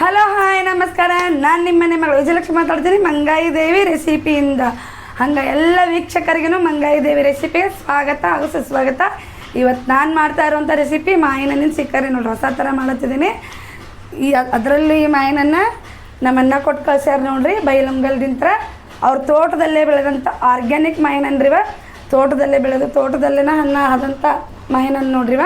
Hello hi ನಮಸ್ಕಾರ. ನಾನು ನಿಮ್ಮ ಮನೆ ಮಗಳು ವಿಜಯಲಕ್ಷ್ಮಿ ಮಾತಾಡ್ತೀನಿ. ಮಂಗಾಯಿ ದೇವಿ ರೆಸಿಪಿಯಿಂದ. ಹಂಗೆ ಎಲ್ಲ ವೀಕ್ಷಕರಿಗೂ ಮಂಗಾಯಿ ದೇವಿ ರೆಸಿಪಿಗೆ ಸ್ವಾಗತ, ಹಾಗೂ ಸುಸ್ವಾಗತ. ಇವತ್ತು ನಾನು ಮಾಡ್ತಾ ಇರುವಂಥ ರೆಸಿಪಿ ಮಾಯಿನನ್ನಿನ ಸಿಕ್ಕರೆ ನೋಡ್ರಿ ಹೊಸ ಥರ ಮಾಡುತ್ತಿದ್ದೀನಿ ಈ ಅದರಲ್ಲಿ ಮಾಯಿನನ್ನು ನಮ್ಮನ್ನ ಕೊಟ್ಟು ಕಳ್ಸ್ಯಾರ ನೋಡ್ರಿ, ಬೈಲಂಗಲ್ದಿಂತ್ರ. ಅವ್ರ ತೋಟದಲ್ಲೇ ಬೆಳೆದಂಥ ಆರ್ಗ್ಯಾನಿಕ್ ಮಾಯಿನನ್ರಿವ ತೋಟದಲ್ಲೇ ಬೆಳೆದು ತೋಟದಲ್ಲೇನ ಹಣ್ಣ ಆದಂಥ ಮಾಯಿನನ್ನು ನೋಡ್ರಿವ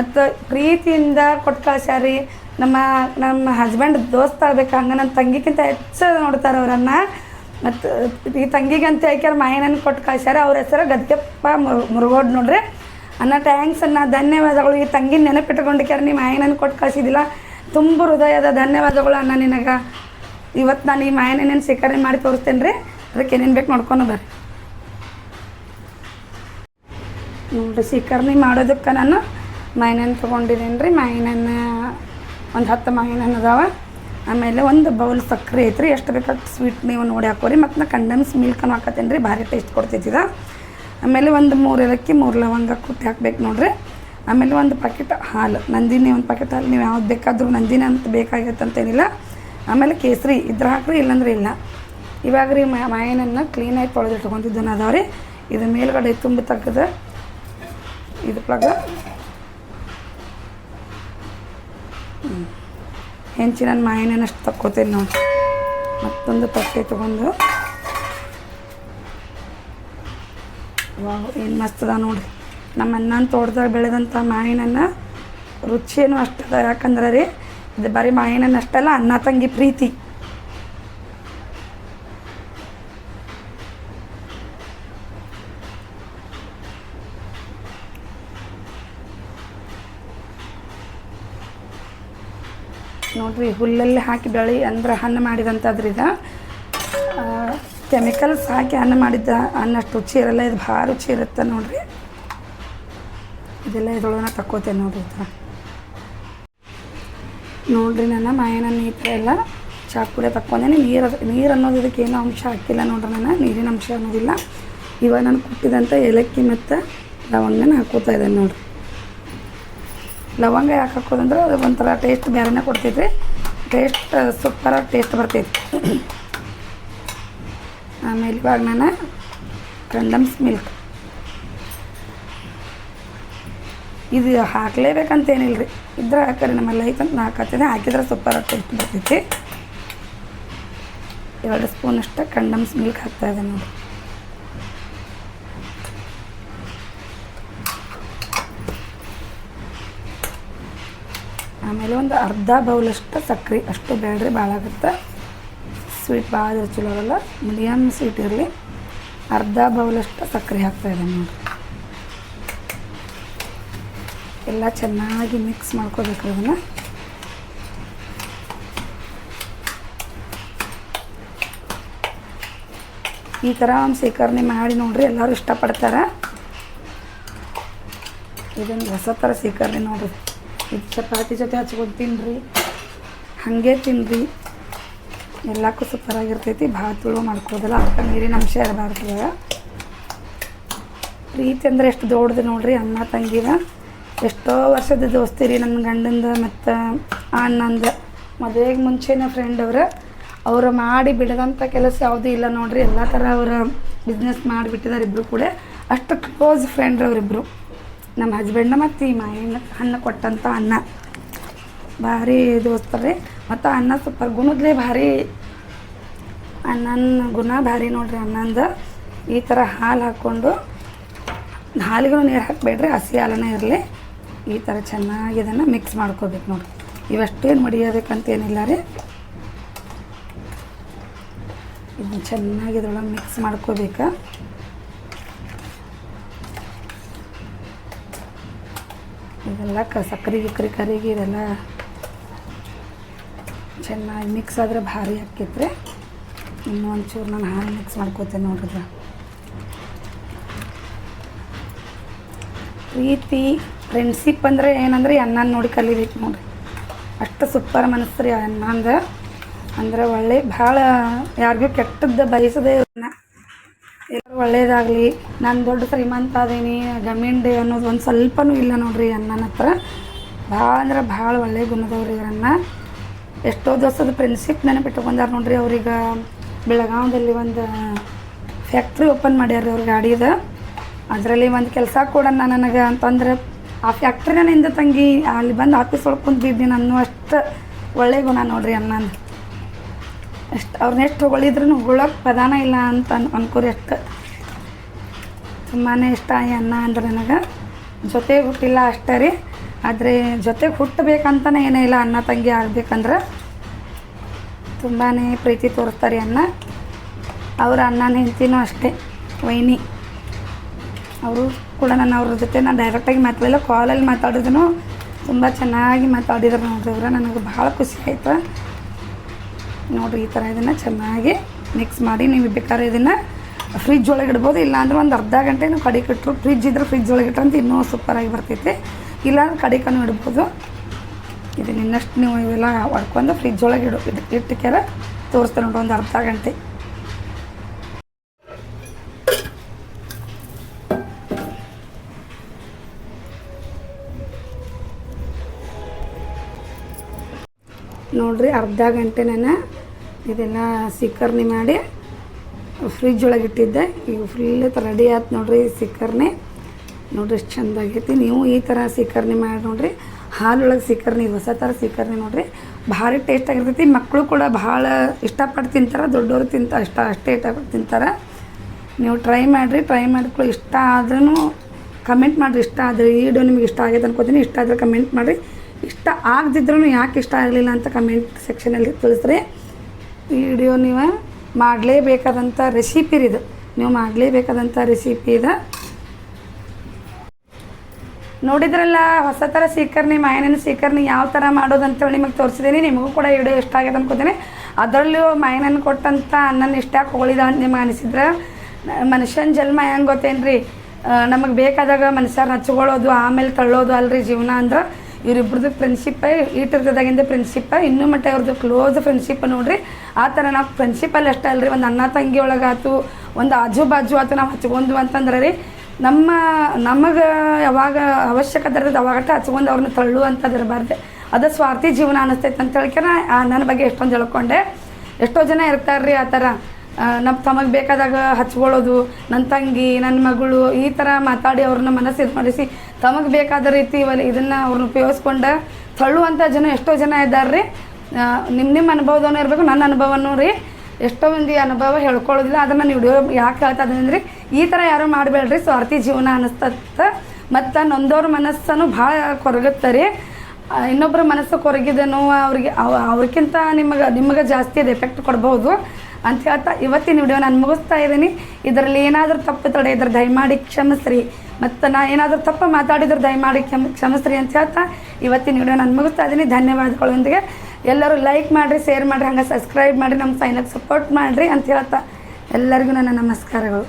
ಮತ್ತು ಪ್ರೀತಿಯಿಂದ ಕೊಟ್ಟು ಕಳ್ಸ್ಯಾರಿ ನಮ್ಮ ನಮ್ಮ ಹಸ್ಬೆಂಡ್ ದೋಸ್ತ ಆಗ್ಬೇಕು ಹಂಗೆ ನನ್ನ ತಂಗಿಗಿಂತ ಹೆಚ್ಚು ನೋಡ್ತಾರೆ ಅವರನ್ನು. ಮತ್ತು ಈ ತಂಗಿಗಂತ ಹೇಳ್ಕ್ಯಾರ ಮಾಯನನ್ನು ಕೊಟ್ಟು ಕಳ್ಸ್ಯಾರ? ಅವ್ರ ಹೆಸರು ಗದ್ಗೆಪ್ಪ ಮುರು ಮುರುಗೋಡ್ ನೋಡ್ರಿ. ಅನ್ನ ಟ್ಯಾಂಕ್ಸ್ ಅನ್ನ ಧನ್ಯವಾದಗಳು. ಈ ತಂಗಿನ ನೆನಪಿಟ್ಕೊಂಡಿಕ್ಯಾರ, ನೀ ಮಾಯನನ್ನು ಕೊಟ್ಟು ಕಳ್ಸಿದಿಲ್ಲ ತುಂಬ ಹೃದಯದ ಧನ್ಯವಾದಗಳು ಅಣ್ಣ ನಿನಗೆ. ಇವತ್ತು ನಾನು ಈ ಮಾಯನೇನೇನು ಸ್ವೀಕರಣೆ ಮಾಡಿ ತೋರಿಸ್ತೇನೆ ರೀ ಅದಕ್ಕೆ ಏನೇನು ಬೇಕು ನೋಡ್ಕೊಂಡು ಬರ್ರಿ. ನೋಡ್ರಿ ಸ್ವೀಕರಣೆ ಮಾಡೋದಕ್ಕೆ ನಾನು ಮಾಯನನ್ನು ತೊಗೊಂಡಿದ್ದೀನಿ ರೀ ಮಾಯಿನನ್ನು ಒಂದು ಹತ್ತು ಮಾಯಿನನ್ನು ಅದಾವ. ಆಮೇಲೆ ಒಂದು ಬೌಲ್ ಸಕ್ಕರೆ ಐತ್ರಿ. ಎಷ್ಟು ಬೇಕಾದ ಸ್ವೀಟ್ ನೀವು ನೋಡಿ ಹಾಕೋರಿ. ಮತ್ತು ನಾ ಕಂಡೆನ್ಸ್ ಮಿಲ್ಕನ್ನು ಹಾಕತ್ತೇನೆ ರೀ ಭಾರಿ ಟೇಸ್ಟ್ ಕೊಡ್ತೈತಿದ ಆಮೇಲೆ ಒಂದು ಮೂರು ಏಲಕ್ಕಿ, ಮೂರು ಲವಂಗ ಕುಟ್ಟಿ ಹಾಕ್ಬೇಕು ನೋಡಿರಿ. ಆಮೇಲೆ ಒಂದು ಪ್ಯಾಕೆಟ್ ಹಾಲು. ನಂದಿನಿ ಒಂದು ಪ್ಯಾಕೆಟ್ ಹಾಲು. ನೀವು ಯಾವ್ದು ಬೇಕಾದರೂ ನಂದಿನಿ ಅಂತ ಬೇಕಾಗಿತ್ತು ಅಂತೇನಿಲ್ಲ ಆಮೇಲೆ ಕೇಸರಿ ಇದ್ರೆ ಹಾಕ್ರಿ, ಇಲ್ಲಾಂದ್ರೆ ಇಲ್ಲ. ಇವಾಗ ರೀ ಮಾಯನನ್ನು ಕ್ಲೀನಾಗಿ ತೊಳೆದು ಇಟ್ಕೊತಿದ್ದನ್ನು ಅದಾವ ರೀ ಇದು ಮೇಲ್ಗಡೆ ತುಂಬ ತೆಗೆದು ಇದು ಪ್ಲಗ ಹೆಂಚಿನ ಮಾಯಿನಷ್ಟು ತಕ್ಕೋತೀನಿ ನೋಡಿ. ಮತ್ತೊಂದು ತಟ್ಟೆ ತೊಗೊಂಡು. ವಾವ್ ಏನು ಮಸ್ತದ ನೋಡಿ. ನಮ್ಮ ಅಣ್ಣನ ತೋಟದಾಗ ಬೆಳೆದಂಥ ಮಾಯಿನನ್ನು ರುಚಿಯೇನು ಅಷ್ಟದ. ಯಾಕಂದ್ರೆ ರೀ, ಇದು ಬರೀ ಮಾಯಿನನ್ನು ಅಷ್ಟಲ್ಲ ಅಣ್ಣ ತಂಗಿ ಪ್ರೀತಿ. ನೋಡ್ರಿ, ಹುಲ್ಲಲ್ಲಿ ಹಾಕಿ ಬೆಳೆ ಅಂದ್ರೆ ಹಣ್ಣು ಮಾಡಿದಂಥದ್ರಿ ಇದು. ಕೆಮಿಕಲ್ಸ್ ಹಾಕಿ ಅನ್ನ ಮಾಡಿದ್ದ ಅನ್ನಷ್ಟು ರುಚಿ ಇರಲ್ಲ, ಇದು ಭಾಳ ರುಚಿ ಇರುತ್ತೆ ನೋಡ್ರಿ. ಇದೆಲ್ಲ ಇದ್ರೊಳಗೆ ತಕ್ಕೋತೇನೆ ನೋಡ್ರಿ ಈ ಥರ ನೋಡ್ರಿ ನನ್ನ ಮಾಯನ ಈ ಥರ ಎಲ್ಲ ಚಾಕುಲೆ ತಕ್ಕೊಂಡೇನೆ. ನೀರು ನೀರು ಅನ್ನೋದು ಇದಕ್ಕೆ ಅಂಶ ಹಾಕಿಲ್ಲ ನೋಡ್ರಿ ನಾನು ನೀರಿನ ಅಂಶ ಅನ್ನೋದಿಲ್ಲ. ಇವಾಗ ನಾನು ಕುಟ್ಟಿದಂಥ ಏಲಕ್ಕಿ ಮತ್ತು ಲವಂಗನ ಹಾಕೋತಾ ಇದ್ದೇನೆ ನೋಡ್ರಿ. ಲವಂಗ ಯಾಕೆ ಹಾಕೋದಂದ್ರೆ ಅದು ಒಂಥರ ಟೇಸ್ಟ್ ಬೇರೆನೇ ರೀ ಟೇಸ್ಟ್ ಸೂಪರಾಗಿ ಟೇಸ್ಟ್ ಬರ್ತೈತಿ. ಆಮೇಲೆ ಇವಾಗ ನಾನು ಕಂಡಮ್ಸ್ ಮಿಲ್ಕ್ ಇದು ಹಾಕ್ಲೇಬೇಕಂತೇನಿಲ್ಲ ರೀ ಇದ್ರೆ ಹಾಕರಿ ನಮ್ಮಲ್ಲಿ ಐತಂತ ನಾ ಹಾಕತ್ತೀನಿ. ಹಾಕಿದ್ರೆ ಸೂಪರಾಗಿ ಟೇಸ್ಟ್ ಬರ್ತೈತಿ. ಎರಡು ಸ್ಪೂನಷ್ಟು ಕಂಡಮ್ಸ್ ಮಿಲ್ಕ್ ಹಾಕ್ತಾ ಇದೆ ನೋಡಿ ಆಮೇಲೆ ಒಂದು ಅರ್ಧ ಬೌಲಷ್ಟು ಸಕ್ಕರೆ, ಅಷ್ಟು ಬೇಡ್ರಿ ಭಾಳ ಆಗುತ್ತೆ. ಸ್ವೀಟ್ ಭಾಳ ಚಲೋ ಆಗಲ್ಲ. ಮೀಡಿಯಮ್ ಸ್ವೀಟ್ ಇರಲಿ. ಅರ್ಧ ಬೌಲಷ್ಟು ಸಕ್ಕರೆ ಹಾಕ್ತಾ ನೋಡಿರಿ ನೋಡಿ. ಎಲ್ಲ ಚೆನ್ನಾಗಿ ಮಿಕ್ಸ್ ಮಾಡ್ಕೋಬೇಕು ಅದನ್ನು. ಈ ಥರ ಒಂದು ಸೇಕರಣೆ ಮಾಡಿ ನೋಡ್ರಿ, ಎಲ್ಲರೂ ಇಷ್ಟಪಡ್ತಾರೆ? ಇದೊಂದು ಹೊಸ ಥರ ಸೇಕರಣೆ ನೋಡ್ರಿ. ಇದು ಚಪಾತಿ ಜೊತೆ ಹಚ್ಕೊಂಡು ತಿನ್ನಿರಿ ಹಾಗೆ ತಿನ್ನಿರಿ ಎಲ್ಲಕ್ಕೂ ಸೂಪರಾಗಿರ್ತೈತಿ ಭಾಳ ತುಳು ಮಾಡ್ಕೋದಲ್ಲ ಅದಕ್ಕೆ ನೀರಿನ ಅಂಶ ಇರಬಾರ್ದು. ಪ್ರೀತಿ ಅಂದರೆ ಎಷ್ಟು ದೊಡ್ಡದು ನೋಡ್ರಿ ಅಣ್ಣ ತಂಗಿನ ಎಷ್ಟೋ ವರ್ಷದ ದೋಸ್ತಿ ರೀ ನನ್ನ ಗಂಡಂದ ಮತ್ತು ಅಣ್ಣಂದ. ಮದುವೆಗೆ ಮುಂಚೆನೇ ಫ್ರೆಂಡ್ ಅವ್ರ. ಅವರು ಮಾಡಿ ಬಿಡದಂಥ ಕೆಲಸ ಯಾವುದೂ ಇಲ್ಲ ನೋಡ್ರಿ. ಎಲ್ಲ ಥರ ಅವರ ಬಿಸ್ನೆಸ್ ಮಾಡಿಬಿಟ್ಟಿದ್ದಾರೆ ಇಬ್ಬರು ಕೂಡ. ಅಷ್ಟು ಕ್ಲೋಸ್ ಫ್ರೆಂಡ್ ಅವರಿಬ್ಬರು ನಮ್ಮ ಹಸ್ಬೆಂಡ್ ಮತ್ತು ಈ ಮಾಯಿನ ಅನ್ನ ಕೊಟ್ಟಂಥ ಅನ್ನ. ಭಾರಿ ದೋಸ್ತರೆ ಮತ್ತು ಅನ್ನ ಸೂಪರ್ ಗುಣದ್ಲೇ ಭಾರಿ. ಅನ್ನನ ಗುಣ ಭಾರಿ ನೋಡ್ರಿ ಅನ್ನಂದ. ಈ ಥರ ಹಾಲು ಹಾಕ್ಕೊಂಡು ಹಾಲಿಗೂ ನೀರು ಹಾಕಬೇಡ್ರಿ, ಹಸಿ ಹಾಲನೇ ಇರಲಿ. ಈ ಥರ ಚೆನ್ನಾಗಿ ಇದನ್ನು ಮಿಕ್ಸ್ ಮಾಡ್ಕೋಬೇಕು ನೋಡಿ ಇವಷ್ಟೇನು ಮಡಿಯಬೇಕಂತ ಏನಿಲ್ಲ ರೀ. ಇದನ್ನ ಚೆನ್ನಾಗಿ ಇದ್ರೊಳಗೆ ಮಿಕ್ಸ್ ಮಾಡ್ಕೋಬೇಕು. ಇದೆಲ್ಲ ಕ, ಸಕ್ಕರೆ ಗಿಕ್ಕರೆ, ಕರಿಗೆ ಇದೆಲ್ಲ ಚೆನ್ನಾಗಿ ಮಿಕ್ಸ್ ಆದರೆ ಭಾರಿ ಹಾಕಿದ್ರೆ ಇನ್ನೂ ಒಂಚೂರು ನಾನು ಹಾಲು ಮಿಕ್ಸ್ ಮಾಡ್ಕೋತೇನೆ ನೋಡಿದ್ರೆ ಪ್ರೀತಿ ಫ್ರೆಂಡ್ಶಿಪ್ ಅಂದರೆ ಏನಂದ್ರೆ ಅಣ್ಣನ ನೋಡಿ ಕಲಿಬೇಕು ನೋಡ್ರಿ. ಅಷ್ಟು ಸೂಪರ್ ಮನಸ್ಸು ರೀ ಅನ್ನ ಅಂದ್ರೆ ಒಳ್ಳೆ ಭಾಳ ಯಾರಿಗೂ ಕೆಟ್ಟದ್ದು ಬಯಸದೇ ಒಳ್ಳೇದಾಗಲಿ. ನಾನು ದೊಡ್ಡ ಶ್ರೀಮಂತ ಅದೀನಿ ಗಮಿಂಡೆ ಅನ್ನೋದು ಒಂದು ಸ್ವಲ್ಪನೂ ಇಲ್ಲ ನೋಡ್ರಿ ಅನ್ನನ ಹತ್ರ. ಭಾಳ ಅಂದ್ರೆ ಭಾಳ ಒಳ್ಳೆ ಗುಣದವ್ರಿ ಇವರನ್ನ ಎಷ್ಟೋ ದಿವಸದ ಫ್ರೆಂಡ್ಶಿಪ್ ನೆನಪಿಟ್ಕೊಂಡಾರ ನೋಡ್ರಿ ಅವ್ರೀಗ ಬೆಳಗಾವದಲ್ಲಿ ಒಂದು ಫ್ಯಾಕ್ಟ್ರಿ ಓಪನ್ ಮಾಡ್ಯಾರ ಅವ್ರ ಗಾಡಿದ ಅದರಲ್ಲಿ ಒಂದು ಕೆಲಸ ಕೊಡೋಣ ನನಗೆ ಅಂತಂದ್ರೆ ಆ ಫ್ಯಾಕ್ಟ್ರಿನ ನಿಂದ ತಂಗಿ ಅಲ್ಲಿ ಬಂದು ಆಫೀಸ್ ಒಳಗೆ ಕುಂತಿದ್ದೀನಿ ಅನ್ನೋ ಅಷ್ಟು ಒಳ್ಳೆ ಗುಣ ನೋಡ್ರಿ ಅನ್ನನ ಎಷ್ಟು ಅವ್ರನ್ನ ಎಷ್ಟು ಹೊಗಳಿದ್ರು ಹೊಗಳೋಕೆ ಪದಾನ ಇಲ್ಲ ಅಂತ ಅನ್ ಅನ್ಕೋರಿ ಅಷ್ಟು. ತುಂಬಾ ಇಷ್ಟ ಈ ಅನ್ನ ಅಂದ್ರೆ ನನಗೆ. ಜೊತೆಗೆ ಹುಟ್ಟಿಲ್ಲ ಅಷ್ಟೇ ರೀ. ಆದರೆ ಜೊತೆಗೆ ಹುಟ್ಟಬೇಕಂತನೇ ಏನೇ ಇಲ್ಲ ಅನ್ನ ತಂಗಿ ಆಗಬೇಕಂದ್ರೆ ತುಂಬಾ ಪ್ರೀತಿ ತೋರಿಸ್ತಾರೆ ಅನ್ನ. ಅವ್ರ ಅಣ್ಣನ ಹೆಂಡ್ತಿನೂ ಅಷ್ಟೇ, ವೈನಿ. ಅವರು ಕೂಡ ನಾನು ಅವ್ರ ಜೊತೆ ನಾನು ಡೈರೆಕ್ಟಾಗಿ ಮಾತಾಡಲಿಲ್ಲ ಕಾಲಲ್ಲಿ ಮಾತಾಡಿದ್ರು. ತುಂಬ ಚೆನ್ನಾಗಿ ಮಾತಾಡಿದ್ರು ನೋಡ್ರಿ ಅವ್ರು ನನಗೆ ಭಾಳ ಖುಷಿ ಆಯ್ತು. ನೋಡಿರಿ ಈ ಥರ ಇದನ್ನು ಚೆನ್ನಾಗಿ ಮಿಕ್ಸ್ ಮಾಡಿ, ನೀವು ಬೇಕಾದ್ರೆ ಇದನ್ನು ಫ್ರಿಜ್ ಒಳಗೆ ಇಡ್ಬೋದು. ಇಲ್ಲಾಂದ್ರೆ ಒಂದು ಅರ್ಧ ಗಂಟೆನೂ ಕಡಿಗೆ ಇಟ್ಟರು ಫ್ರಿಜ್ ಇದ್ರೆ ಫ್ರಿಜ್ ಒಳಗೆ ಇಟ್ಟರೆ ಅಂತ ಇನ್ನೂ ಸೂಪರಾಗಿ ಬರ್ತೈತಿ. ಇಲ್ಲಾಂದ್ರೆ ಕಡಿಕನು ಇಡ್ಬೋದು. ಇದನ್ನ ಇನ್ನಷ್ಟು ನೀವು ಇವೆಲ್ಲ ಹೊಡ್ಕೊಂಡು ಫ್ರಿಜ್ ಒಳಗೆ ಇಡು. ಇಟ್ಟು ಇಟ್ಟಕ್ಯಾರ ತೋರಿಸ್ತೇನೆ ನೋಡ್ರಿ ಒಂದು ಅರ್ಧ ಗಂಟೆ. ನೋಡ್ರಿ, ಅರ್ಧ ಗಂಟೆನ ಇದನ್ನು ಸಿಕ್ಕರ್ನಿ ಮಾಡಿ ಫ್ರಿಜ್ ಒಳಗೆ ಇಟ್ಟಿದ್ದೆ. ಈಗ ಫುಲ್ ರೆಡಿ ಆಯ್ತು ನೋಡ್ರಿ ಸಿಕ್ಕರ್ನೆ ನೋಡ್ರಿ ಎಷ್ಟು ಚಂದ ಆಗೈತಿ. ನೀವು ಈ ಥರ ಸಿಕ್ಕರ್ನಿ ಮಾಡಿ ನೋಡ್ರಿ. ಹಾಲೊಳಗೆ ಸಿಕ್ಕರ್ನಿ ಹೊಸ ಥರ ಸಿಕ್ಕರ್ನಿ ನೋಡ್ರಿ. ಭಾರಿ ಟೇಸ್ಟ್ ಆಗಿರ್ತೈತಿ. ಮಕ್ಕಳು ಕೂಡ ಭಾಳ ಇಷ್ಟಪಟ್ಟು ತಿಂತಾರೆ. ದೊಡ್ಡವರು ತಿಂತ, ಅಷ್ಟ, ಅಷ್ಟೇ ಇಷ್ಟಪಟ್ಟು ತಿಂತಾರೆ. ನೀವು ಟ್ರೈ ಮಾಡಿರಿ. ಟ್ರೈ ಮಾಡಿಕೊಳ್ಳಿ ಇಷ್ಟ ಆದ್ರೂ ಕಮೆಂಟ್ ಮಾಡಿರಿ. ಇಷ್ಟ ಆದರೆ ಈ ವಿಡಿಯೋ ನಿಮ್ಗೆ ಇಷ್ಟ ಆಗೈತೆ ಅನ್ಕೋತೀನಿ. ಇಷ್ಟ ಆದರೆ ಕಮೆಂಟ್ ಮಾಡಿರಿ. ಇಷ್ಟ ಆಗದಿದ್ರೂ ಯಾಕೆ ಇಷ್ಟ ಆಗಲಿಲ್ಲ ಅಂತ ಕಮೆಂಟ್ ಸೆಕ್ಷನಲ್ಲಿ ತಿಳಿಸ್ರಿ. ಈ ವಿಡಿಯೋ ನೀವು ಮಾಡಲೇಬೇಕಾದಂಥ ರೆಸಿಪಿ ಇದು. ನೀವು ಮಾಡಲೇಬೇಕಾದಂಥ ರೆಸಿಪಿ ಇದು. ನೋಡಿದ್ರಲ್ಲ, ಹೊಸ ಥರ ಸೀಕರ್ನಿ ಮಾಯನ ಸೀಕರ್ನಿ ಯಾವ ಥರ ಮಾಡೋದು ಅಂತೇಳಿ ನಿಮಗೆ ತೋರಿಸಿದ್ದೀನಿ ನಿಮಗೂ ಕೂಡ ವಿಡಿಯೋ ಇಷ್ಟ ಆಗಿದೆ ಅನ್ಕೋತೀನಿ. ಅದರಲ್ಲೂ ಮಾಯನನ್ನು ಕೊಟ್ಟಂಥ ಅನ್ನನ ಇಷ್ಟ ಹೊಗಳಿದ ಅಂತ ನಿಮ್ಗೆ ಅನಿಸಿದ್ರೆ, ಮನುಷ್ಯನ ಜನ್ಮ ಹೆಂಗೆ ಗೊತ್ತೇನು ರೀ ನಮಗೆ ಬೇಕಾದಾಗ ಮನುಷ್ಯರನ್ನ ಹಚ್ಕೊಳ್ಳೋದು, ಆಮೇಲೆ ತಳ್ಳೋದು ಅಲ್ರಿ ಜೀವನ ಅಂದ್ರೆ. ಇವರಿಬ್ರದ್ದು ಫ್ರೆಂಡ್ಶಿಪ್ ಈಟಿರ್ತದಾಗಿಂದ ಫ್ರೆಂಡ್ಶಿಪ್ ಇನ್ನೂ ಮಟ್ಟ ಅವ್ರದ್ದು ಕ್ಲೋಸ್ ಫ್ರೆಂಡ್ಶಿಪ್ ನೋಡ್ರಿ, ಆ ಥರ ನಾವು ಫ್ರೆಂಡ್ಶಿಪ್ಪಲ್ಲಿ ಅಷ್ಟೇ ಅಲ್ರಿ. ಒಂದು ಅಣ್ಣ ತಂಗಿ ಒಳಗಾತು, ಒಂದು ಆಜು ಬಾಜು ಆತು, ನಾವು ಹಚ್ಕೊಂಡು ಅಂತಂದ್ರೆ ರೀ, ನಮ್ಮ, ನಮಗೆ ಯಾವಾಗ ಅವಶ್ಯಕತೆ ಇರ್ತದೆ ಅವಾಗಟ್ಟ ಹಚ್ಕೊಂಡು ಅವ್ರನ್ನ ತಳ್ಳು ಅಂತದಿರಬಾರ್ದು ಅದು ಸ್ವಾರ್ಥಿ ಜೀವನ ಅನ್ನಿಸ್ತೈತೆ ಅಂತ ಹೇಳ್ಕೆ ನನ್ನ ಬಗ್ಗೆ ಎಷ್ಟೊಂದು ಹೇಳ್ಕೊಂಡೆ. ಎಷ್ಟೋ ಜನ ಇರ್ತಾರೆ ರೀ ಆ ಥರ. ನಮ್ಮ ತಮಗೆ ಬೇಕಾದಾಗ ಹಚ್ಕೊಳ್ಳೋದು ನನ್ನ ತಂಗಿ ನನ್ನ ಮಗಳು, ಈ ಥರ ಮಾತಾಡಿ ಅವ್ರನ್ನ ಮನಸ್ಸು ಇದು ಮಾಡಿಸಿ, ತಮಗೆ ಬೇಕಾದ ರೀತಿ ಇವಲ್ಲಿ ಇದನ್ನು ಅವ್ರನ್ನ ಉಪಯೋಗಿಸ್ಕೊಂಡು ತಳ್ಳುವಂಥ ಜನ ಎಷ್ಟೋ ಜನ ಇದ್ದಾರೆ ರೀ ನಿಮ್ಮ ನಿಮ್ಮ ಅನುಭವದವನು ಇರಬೇಕು ನನ್ನ ಅನುಭವನೂ ರೀ. ಎಷ್ಟೋ ಮಂದಿ ಅನುಭವ ಹೇಳ್ಕೊಳ್ಳೋದಿಲ್ಲ, ಅದನ್ನು ನೀವು ವಿಡಿಯೋ ಯಾಕೆ ಹೇಳ್ತಾ ಅಂದ್ರೆ ಈ ಥರ ಯಾರು ಮಾಡಬೇಡ್ರಿ, ಸ್ವಾರ್ಥಿ ಜೀವನ ಅನ್ನಿಸ್ತತ್ತ ಮತ್ತು ನೊಂದವ್ರ ಮನಸ್ಸನ್ನು ಭಾಳ ಕೊರಗುತ್ತೆ ರೀ. ಇನ್ನೊಬ್ಬರ ಮನಸ್ಸು ಕೊರಗಿದ ನೋವು ಅವ್ರಿಗೆ ಅವ ಅವ್ರಿಗಿಂತ ನಿಮಗೆ ನಿಮಗೆ ಜಾಸ್ತಿ ಅದು ಎಫೆಕ್ಟ್ ಕೊಡ್ಬೋದು. ಅಂತ ಹೇಳ್ತಾ ಇವತ್ತಿನ ವಿಡಿಯೋ ನಾನು ಮುಗಿಸ್ತಾ ಇದ್ದೀನಿ. ಇದರಲ್ಲಿ ಏನಾದರೂ ತಪ್ಪು ತಡೆ ಇದ್ರೆ ದಯಮಾಡಿ ಕ್ಷಮಿಸ್ರಿ. ಮತ್ತು ನಾ ಏನಾದರೂ ತಪ್ಪು ಮಾತಾಡಿದ್ರೆ ದಯಮಾಡಿ ಕ್ಷಮ ಕ್ಷಮಿಸ್ರಿ ಅಂತ ಹೇಳ್ತಾ ಇವತ್ತಿನ ವಿಡಿಯೋ ನಾನು ಮುಗಿಸ್ತಾ ಇದ್ದೀನಿ. ಧನ್ಯವಾದಗಳೊಂದಿಗೆ. ಎಲ್ಲರೂ ಲೈಕ್ ಮಾಡಿರಿ ಶೇರ್ ಮಾಡಿರಿ, ಹಂಗೆ ಸಬ್ಸ್ಕ್ರೈಬ್ ಮಾಡಿ ನಮ್ಮ ಚಾನಲ್ಗೆ ಸಪೋರ್ಟ್ ಮಾಡಿರಿ ಅಂತ ಹೇಳ್ತಾ ಎಲ್ಲರಿಗೂ ನನ್ನ ನಮಸ್ಕಾರಗಳು.